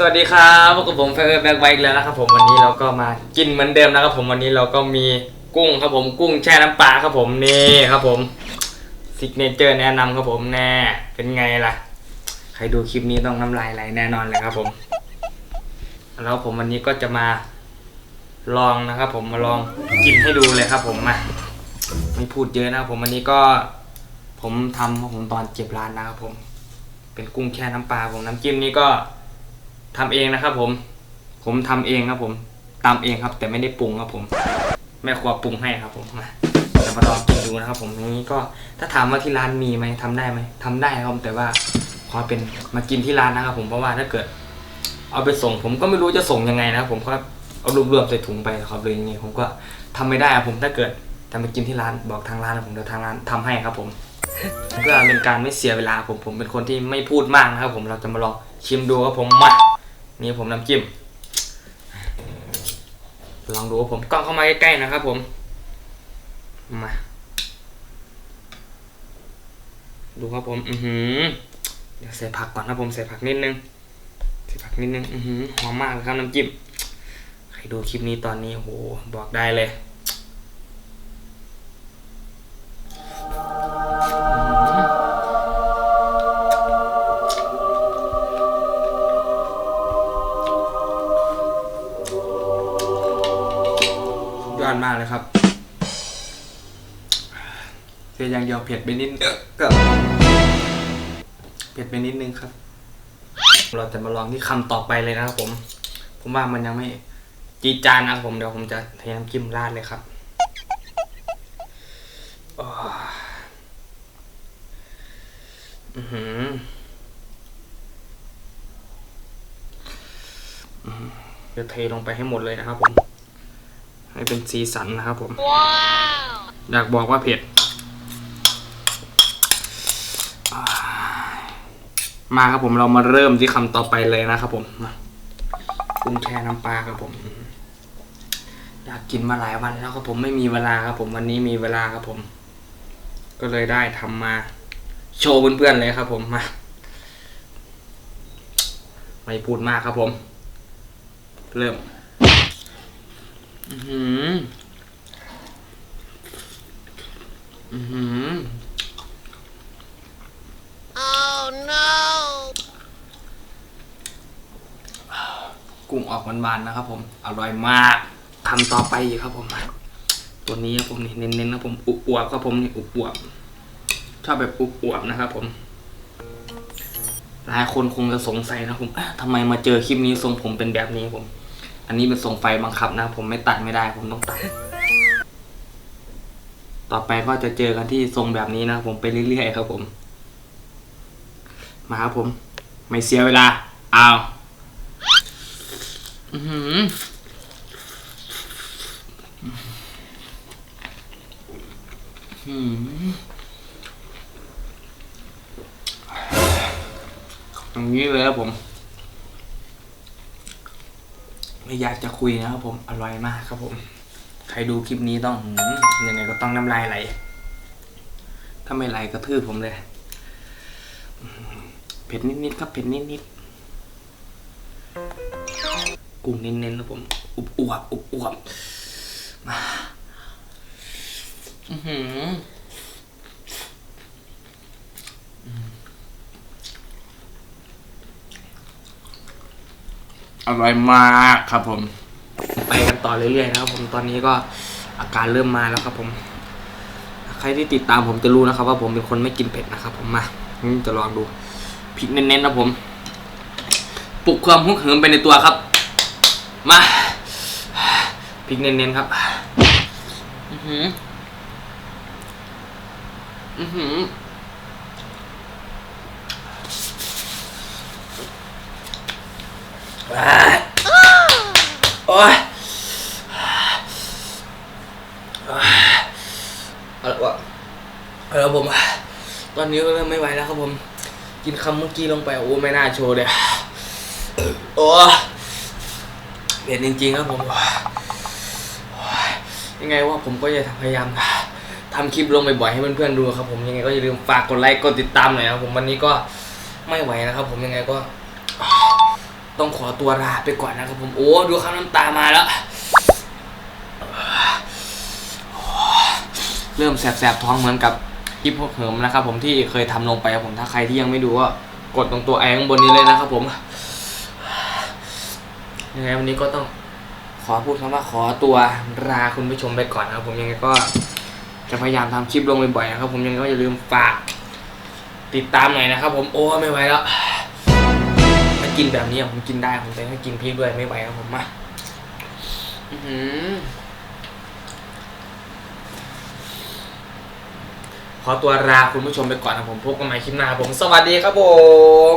สวัสดีครับพบกับผมแฟร์แบ็กไบค์แล้วนะครับผมวันนี้เราก็มากินเหมือนเดิมนะครับผมวันนี้เราก็มีกุ้งครับผมกุ้งแช่น้ำปลาครับผมนี่ครับผมซิกเนเจอร์แนะนำครับผมแน่เป็นไงล่ะ ใครดูคลิปนี้ต้องน้ำลายไหลแน่นอนเลยครับผม แล้วผมวันนี้ก็จะมาลองนะครับผมมาลองกินให้ดูเลยครับผมมาไม่พูดเยอะนะครับผมวันนี้ก็ผมทำผมตอนเจ็บร้านนะครับผม เป็นกุ้งแช่น้ำปลาผมน้ำจิ้มนี้ก็ ทำเองนะครับผม ผมทำเองครับผมตำเองครับ แต่ไม่ได้ปรุงครับผม แม่ครัวปรุงให้ครับผมมาจะมาลองกินดูนะครับผมอย่างนี้ก็ถ้าถามว่าที่ร้านมีไหมทำได้ไหมทำได้ครับแต่ว่าขอเป็นมากินที่ร้านนะครับผมเพราะว่าถ้าเกิด เอาไปส่ง ผมก็ไม่รู้จะส่งยังไงนะครับผมก็เอารวบๆใส่ถุงไปครับเลยอย่างนี้ผมก็ทำไม่ได้ครับผมถ้าเกิดจะมากินที่ร้านบอกทางร้านนะผมเดี๋ยวทางร้านทำให้ครับผมเพื่อเป็นการไม่เสียเวลาผมผมเป็นคนที่ไม่พูดมากนะครับผมเราจะมาลองชิมดูครับผมมา นี่ผมน้ำจิ้มลองดูครับผมกล้องเข้ามาใกล้ๆนะครับผม มา ดูครับผม อือหือ เดี๋ยวใส่ผักก่อนนะผมใส่ผักนิดนึง ใส่ผักนิดนึง อือหือหอมมากเลยครับน้ำจิ้ม ใครดูคลิปนี้ตอนนี้โหบอกได้เลย อดมากเลยครับเพียอย่างเดียวเผ็ดไปนิดเออเผ็ดไปนิดนึงครับ เราจะมาลองที่คำต่อไปเลยนะครับผม ผมว่ามันยังไม่จีจานนะครับผมเดี๋ยวผมจะเทน้ำจิ้มราดเลยครับอือหือจะเทลงไปให้หมดเลยนะครับผม ให้เป็นสีสันนะครับผม อยากบอกว่าเผ็ดอ่ามาครับผมเรามาเริ่มที่คำต่อไปเลยนะครับผมมากุ้งแช่น้ำปลาครับผม อยากกินมาหลายวันแล้วครับผมไม่มีเวลาครับผมวันนี้มีเวลาครับผม ก็เลยได้ทำมาโชว์เพื่อนๆเลยครับผมมาไม่พูดมากครับผม เริ่ม อือหือ อือหือ Oh no! กุ้งออกหวานๆนะครับ ผม อร่อยมากทำต่อไปอีกครับผม ตัวนี้ครับผมนี่เน้นๆนะผมอุบอวบครับผมนี่อุบอวบชอบแบบอุบอวบนะครับผมหลายคนคงจะสงสัยนะผมเอ๊ะทำไมมาเจอคลิปนี้ทรงผมเป็นแบบนี้ผม อันนี้เป็นทรงไฟบังคับนะ ผมไม่ตัดไม่ได้ ผมต้องตัด ต่อไปก็จะเจอกันที่ทรงแบบนี้นะผมไปเรื่อยๆครับผม มาครับผม ไม่เสียเวลาเอาอือหืออย่างนี้เลยครับผม ไม่อยากจะคุยนะครับผมอร่อยมากครับผม ใครดูคลิปนี้ต้องหืมยังไงก็ต้องน้ำลายไหลถ้าไม่ไหลกระทืบผมเลยเผ็ดนิดๆครับเผ็ดนิดๆกุ้งเน้นๆนะผมอุบอวบอุบอวบมาอือหือ อร่อยมากครับผม ไปกันต่อเรื่อยๆนะครับผมตอนนี้ก็อาการเริ่มมาแล้วครับผม ใครที่ติดตามผมจะรู้นะครับ ว่าผมเป็นคนไม่กินเผ็ดนะครับ ผมมาจะลองดูพริกเน้นๆนะผมปลุกความฮึกเหิมไปในตัวครับ มาพริกเน้นๆครับอือหืออือหือ ว้าย โอ้ยเอาละวะเอาละผม ตอนนี้ก็เริ่มไม่ไหวแล้วครับผม กินคำเมื่อกี้ลงไปโอ้ไม่น่าโชว์เลยโอ้เผ็ดจริงๆครับผมยยังไงว่าผมก็จะพยายามทำคลิปลงบ่อยๆให้เพื่อนๆดูครับผมยังไงก็อย่าลืมฝากกดไลค์กดติดตามหน่อยครับผมวันนี้ก็ไม่ไหวนะครับผมยังไงก็ ต้องขอตัวลาไปก่อนนะครับผมโอ้ดูข้าวน้ำตามาแล้ว เริ่มแสบๆท้องเหมือนกับฮิปโปเหิมนะครับผมที่เคยทำลงไปครับผมถ้าใครที่ยังไม่ดูก็กดตรงตัวไอข้างบนนี้เลยนะครับผมยังไงวันนี้ก็ต้องขอพูดคำว่าขอตัวลาคุณผู้ชมไปก่อนนะครับผมยังไงก็จะพยายามทำคลิปลงบ่อยๆนะครับผมยังไงก็อย่าลืมฝาก ติดตามหน่อยนะครับผมโอ้ไม่ไหวแล้ว กินแบบนี้ผมกินได้ผมแต่ถ้ากินพริกด้วยไม่ไหวครับผมมาอื้อหือขอตัวลาคุณผู้ชมไปก่อนนะผมพบกันใหม่คลิปหน้าผม สวัสดีครับผม